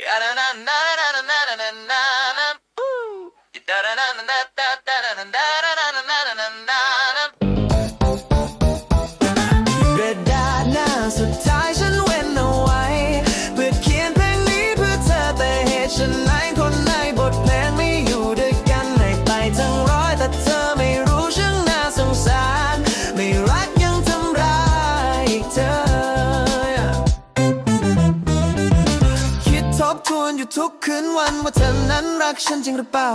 กระดา บทวนอยู่ทุกคืนวันว่าเธอนั้นรักฉันจริงหรือเปล่า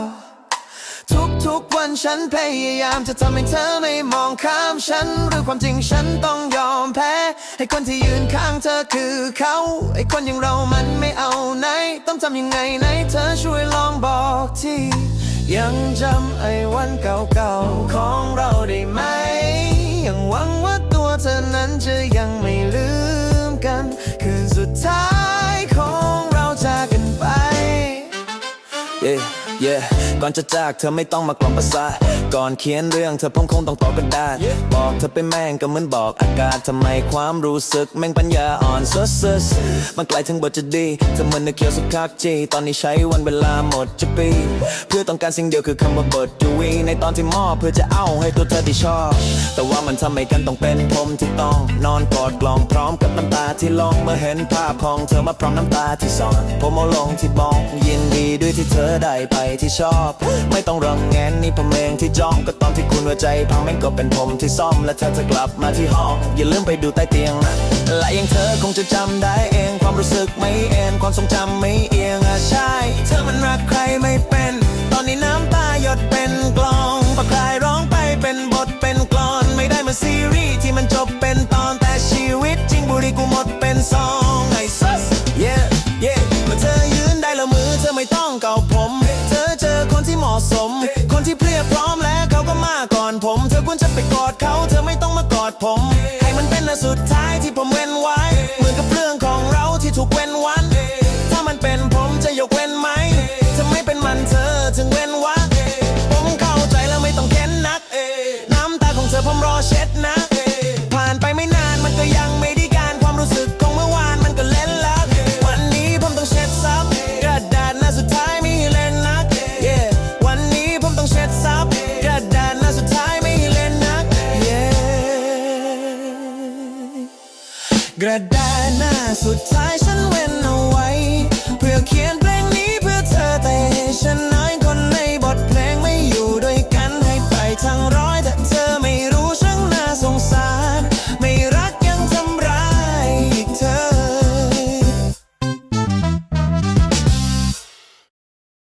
ทุกทุกวันฉันพยายามจะทำให้เธอไม่มองข้ามฉัน หรือความจริงฉันต้องยอมแพ้ให้คนที่ยืนข้างเธอคือเขาไอ้คนอย่างเรามันไม่เอาไหน ต้องทำยังไงไหนเธอช่วยลองบอกทียังจำไอ้วันเก่าๆของเราได้ไหม ยังหวังว่าตัวเธอนั้นจะยัง เย่ก่อนจะจากเธอไม่ต้องมากล่อมประสาทก่อนเขียนเรื่องเธอผมคงต้องตอบกระดาษ บอกเธอไปแม่งก็เหมือนบอกอากาศทำไมความรู้สึกแม่งปัญญาอ่อนเซสเซสมันไกลถึงบทจะดีเธอเหมือนนึกเคียวสุดคักจีตอนนี้ใช้วันเวลาหมดจะปี เพื่อต้องการสิ่งเดียวคือคำว่าบทจะวีในตอนที่มอบเพื่อจะเอาให้ตัวเธอที่ชอบ แต่ว่ามันทำให้กันต้องเป็นผมที่ต้อง นอนกอดกล่องพร้อมกับน้ำตาที่ลงเมื่อเห็นภาพของเธอมาพร้อมน้ำตาที่ซ่อนผมเอาลงที่บองยินดี ด้วยที่เธอได้ไปที่ชอบ ไม่ต้องรังแงนนี่ผมเองที่จ้องก็ตอนที่คุณหัวใจพังแม่งก็เป็นผมที่ซ่อมและเธอจะกลับมาที่ห้อง อย่าลืมไปดูใต้เตียงนะและยังเธอคงจะจำได้เองความรู้สึกไม่เอ็นความทรงจำไม่เอียงอะใช่ เธอมันรักใครไม่เป็น ตอนนี้น้ำตาหยดเป็นกลองปากกายร้องไปเป็นบทเป็นกลอน ไม่ได้มาซีรีส์ที่มันจบเป็น ไม่ต้องเก่าผม เธอเจอคนที่เหมาะสม คนที่เพรียบพร้อมแล้วเขาก็มาก่อนผม เธอควรจะไปกอดเขา เธอไม่ต้องมากอดผม ให้มันเป็นสุดท้ายที่ผมเว้นไว้ เหมือนกับเรื่องของเราที่ถูกเว้นวัน ถ้ามันเป็นผมจะยกเว้นไหมถ้าไม่เป็นมันเธอถึงเว้นวรรคผมเข้าใจแล้วไม่ต้องเค้นนัก น้ำตาของเธอผมรอเช็ดนะ กระดาษหน้าสุดท้ายฉันเว้นเอาไว้ เพื่อเขียน